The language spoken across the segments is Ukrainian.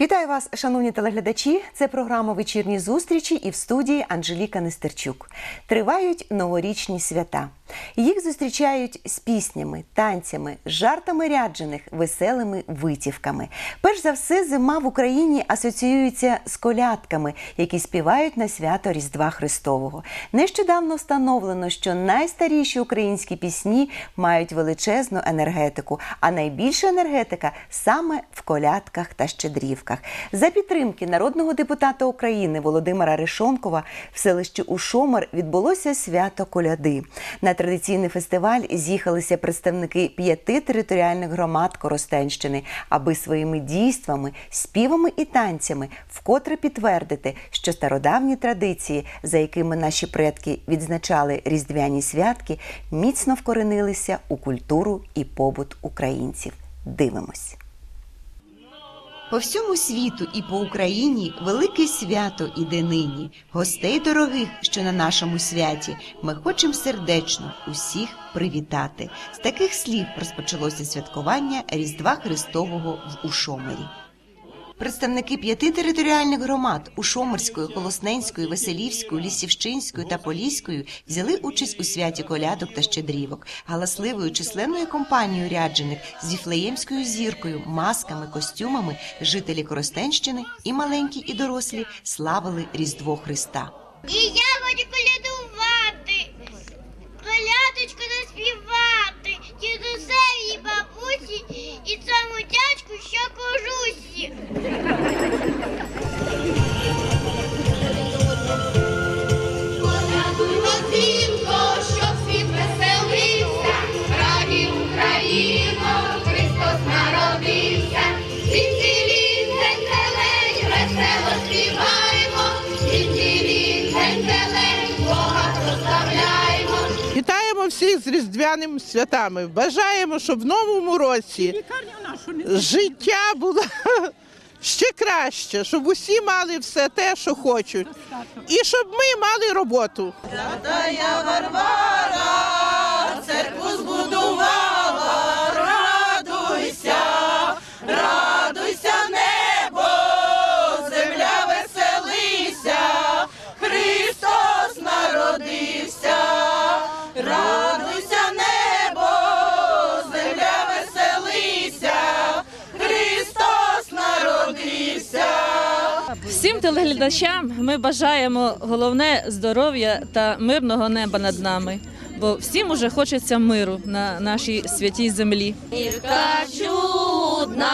Вітаю вас, шановні телеглядачі. Це програма Вечірні зустрічі і в студії Анжеліка Нестерчук. Тривають новорічні свята. Їх зустрічають з піснями, танцями, жартами ряджених, веселими витівками. Перш за все, зима в Україні асоціюється з колядками, які співають на свято Різдва Христового. Нещодавно встановлено, що найстаріші українські пісні мають величезну енергетику, а найбільша енергетика саме в колядках та щедрівках. За підтримки народного депутата України Володимира Решонкова в селищі Ушомер відбулося свято коляди. На традиційний фестиваль з'їхалися представники п'яти територіальних громад Коростенщини, аби своїми дійствами, співами і танцями вкотре підтвердити, що стародавні традиції, за якими наші предки відзначали різдвяні святки, міцно вкоренилися у культуру і побут українців. Дивимось. По всьому світу і по Україні велике свято іде нині. Гостей дорогих, що на нашому святі, ми хочемо сердечно усіх привітати. З таких слів розпочалося святкування Різдва Христового в Ушомері. Представники п'яти територіальних громад Ушомерської, Холосненської, Веселівської, Лісівщинської та Поліської взяли участь у святі колядок та щедрівок, галасливою численною компанією ряджених з віфлеємською зіркою, масками, костюмами жителі Коростенщини і маленькі, і дорослі славили Різдво Христа. І я хочу колядувати, колядочку всіх з різдвяними святами. Бажаємо, щоб в новому році життя було ще краще, щоб усі мали все те, що хочуть, і щоб ми мали роботу. Святая Варвара, церкву збудувала, телеглядачам ми бажаємо головне здоров'я та мирного неба над нами, бо всім уже хочеться миру на нашій святій землі. Ірка чудна,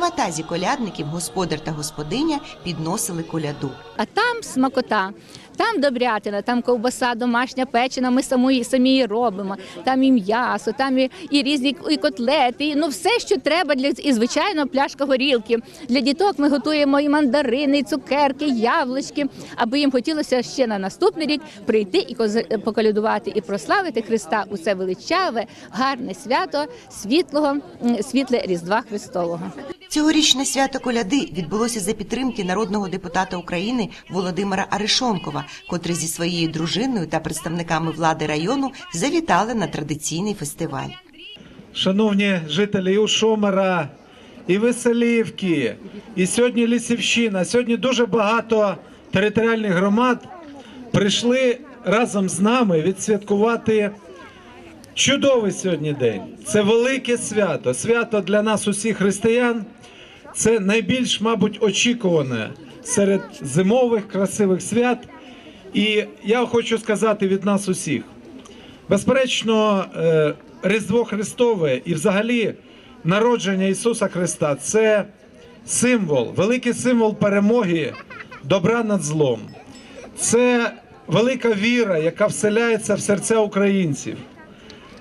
ватазі колядників господар та господиня підносили коляду. А там смакота, там добрятина, там ковбаса домашня печена, ми самі, самі її робимо. Там і м'ясо, там і, і різні і котлети, і, ну все, що треба для і звичайно пляшка горілки. Для діток ми готуємо і мандарини, і цукерки, і яблучки, аби їм хотілося ще на наступний рік прийти і поколядувати і прославити Христа у це величаве, гарне свято світлого, світле Різдва Христового. Цьогорічне свято коляди відбулося за підтримки народного депутата України Володимира Арешонкова, котрий зі своєю дружиною та представниками влади району завітали на традиційний фестиваль. Шановні жителі Ушомера, і Веселівки, і сьогодні Лісівщина. Сьогодні дуже багато територіальних громад прийшли разом з нами відсвяткувати чудовий сьогодні день. Це велике свято, свято для нас, усіх християн. Це найбільш, мабуть, очікуване серед зимових красивих свят. І я хочу сказати від нас усіх. Безперечно, е, Різдво Христове і взагалі народження Ісуса Христа це символ, великий символ перемоги добра над злом. Це велика віра, яка вселяється в серця українців.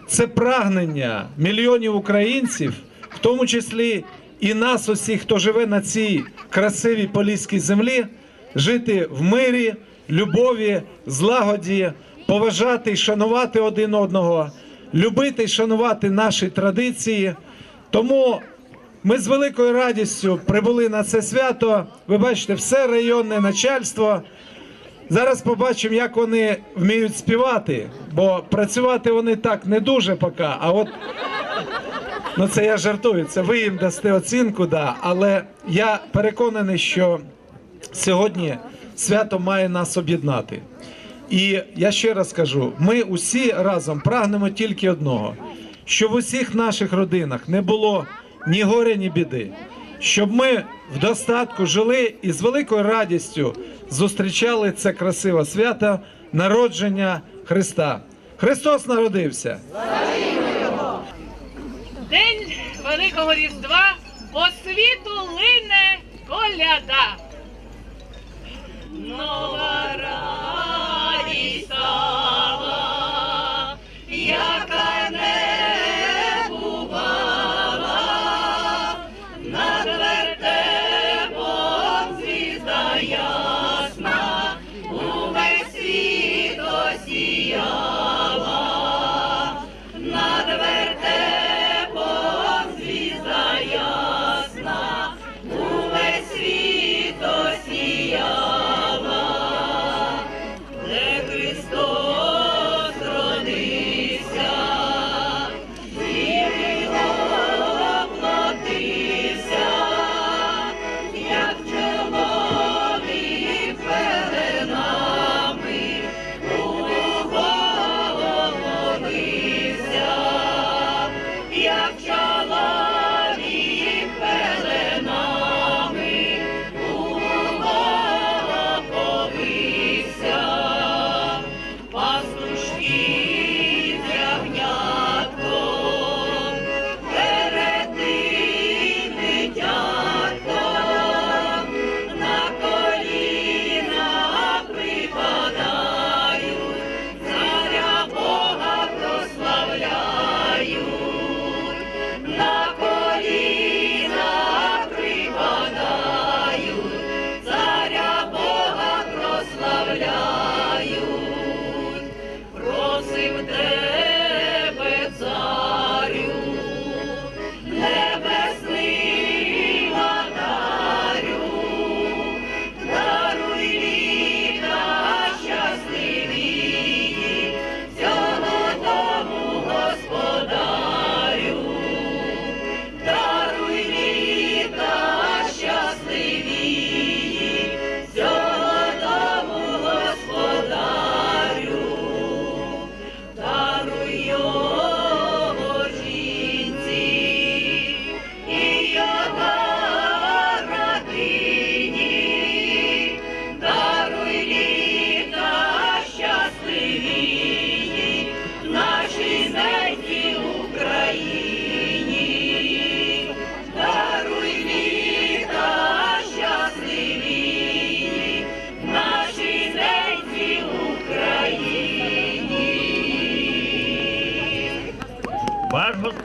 Це прагнення мільйонів українців, в тому числі і нас, усіх, хто живе на цій красивій поліській землі, жити в мирі, любові, злагоді, поважати і шанувати один одного, любити і шанувати наші традиції. Тому ми з великою радістю прибули на це свято. Ви бачите, все районне начальство. Зараз побачимо, як вони вміють співати, бо працювати вони так не дуже поки. А от ну це я жартую. Це ви їм дасте оцінку, да. Але я переконаний, що сьогодні свято має нас об'єднати. І я ще раз кажу: ми усі разом прагнемо тільки одного: щоб в усіх наших родинах не було ні горя, ні біди, щоб ми в достатку жили і з великою радістю зустрічали це красиве свято народження Христа. Христос народився! День Великого Різдва по світу лине коляда.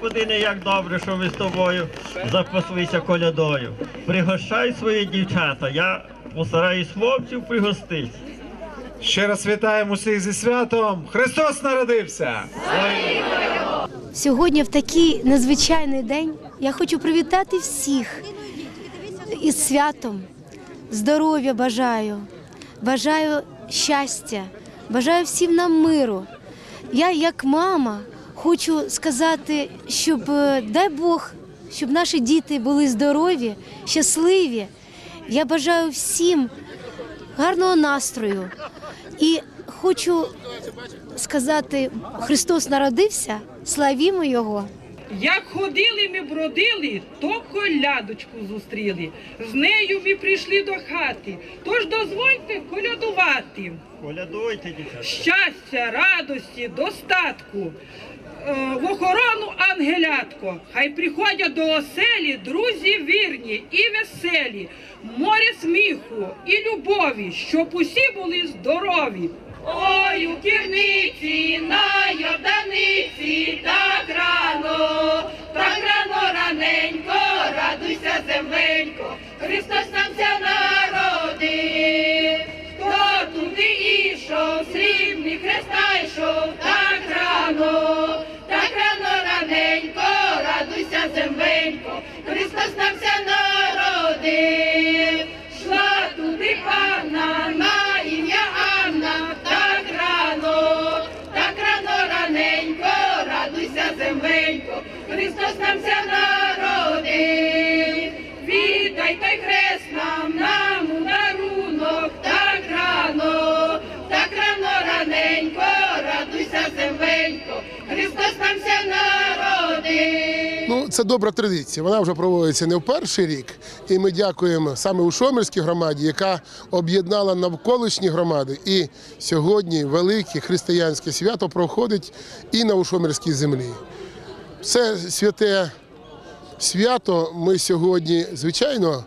Господине, як добре, що ми з тобою запаслися колядою. Пригощай свої дівчата, я постараюсь хлопців пригостити. Ще раз вітаємо усіх зі святом! Христос народився! Сьогодні, в такий незвичайний день, я хочу привітати всіх із святом. Здоров'я бажаю, бажаю щастя, бажаю всім нам миру. Я, як мама, хочу сказати, щоб е, дай Бог, щоб наші діти були здорові, щасливі. Я бажаю всім гарного настрою. І хочу сказати, Христос народився, славімо Його. Як ходили ми бродили, то колядочку зустріли. З нею ми прийшли до хати. Тож дозвольте колядувати. Колядуйте, дівчата. Щастя, радості, достатку. Е, В охорону ангелятко, хай приходять до оселі друзі вірні і веселі, море сміху і любові, щоб усі були здорові. Ой, у кірниці на Йорданиці так рано, так рано раненько, радуйся, земленько, Христос нам ся народив, хто туди ішов, срібний хреста земленько, Христос нам ся народив. Шла туди панна на ім'я Анна, так рано, так рано раненько, радуйся, земленько, Христос нам ся народив. Віддай той хрест нам, нам у дарунок, так рано, так рано раненько, радуйся, земленько, Христос нам ся народив. Ну, це добра традиція. Вона вже проводиться не в перший рік. І ми дякуємо саме у Шомерській громаді, яка об'єднала навколишні громади. І сьогодні велике християнське свято проходить і на Ушомерській землі. Це святе свято ми сьогодні, звичайно,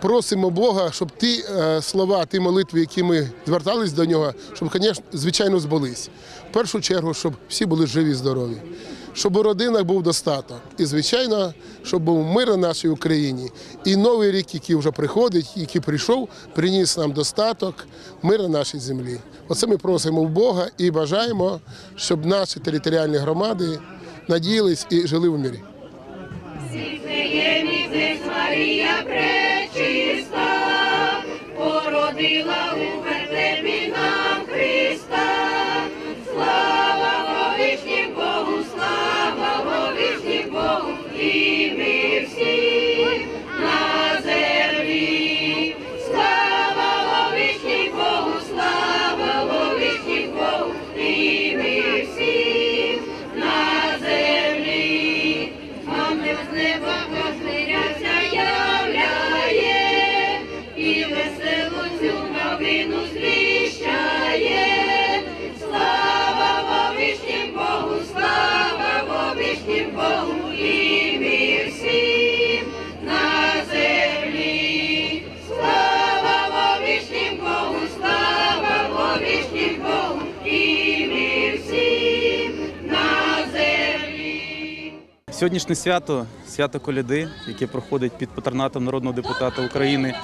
просимо Бога, щоб ті е, слова, ті молитви, які ми звертались до нього, щоб, звичайно, збулись. В першу чергу, щоб всі були живі, і здорові, щоб у родинах був достаток. І, звичайно, щоб був мир на нашій Україні. І новий рік, який вже приходить, який прийшов, приніс нам достаток, мир на нашій землі. Оце ми просимо в Бога і бажаємо, щоб наші територіальні громади надіялись і жили в. Місяць Марія He Сьогоднішнє свято, свято коляди, яке проходить під патронатом народного депутата України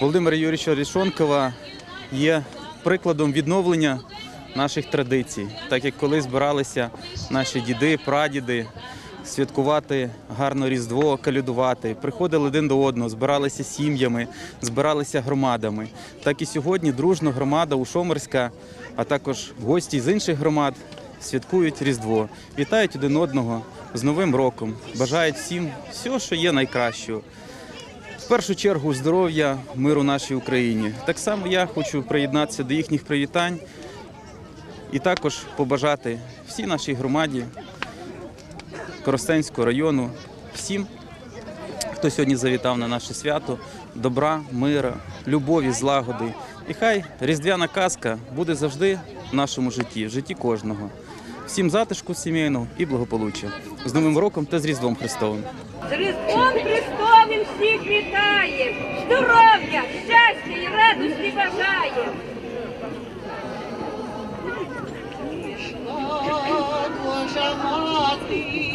Володимира Юрійовича Рішонкова, є прикладом відновлення наших традицій, так як коли збиралися наші діди, прадіди святкувати гарно Різдво, калюдувати, приходили один до одного, збиралися сім'ями, збиралися громадами. Так і сьогодні дружно громада Ушомерська, а також гості з інших громад святкують Різдво, вітають один одного з Новим роком, бажають всім всього, що є найкращого. В першу чергу здоров'я, миру нашій Україні. Так само я хочу приєднатися до їхніх привітань і також побажати всій нашій громаді Коростенського району, всім, хто сьогодні завітав на наше свято, добра, мира, любові, злагоди. І хай різдвяна казка буде завжди в нашому житті, в житті кожного. Всім затишку сімейного і благополуччя. З Новим роком та з Різдвом Христовим. З Різдвом Христовим всіх вітає, здоров'я, щастя і радості бажає. Божа мати,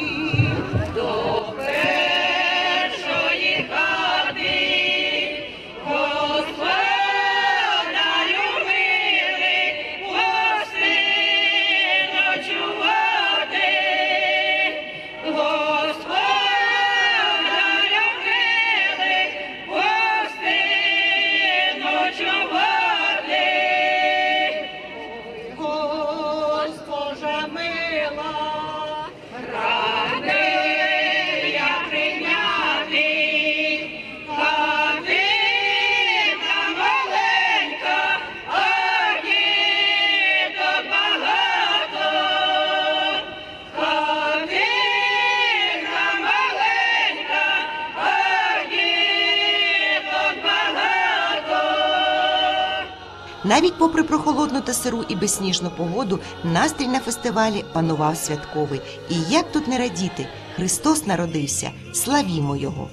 Навіть попри прохолодну та сиру і безсніжну погоду, настрій на фестивалі панував святковий. І як тут не радіти? Христос народився, славімо Його!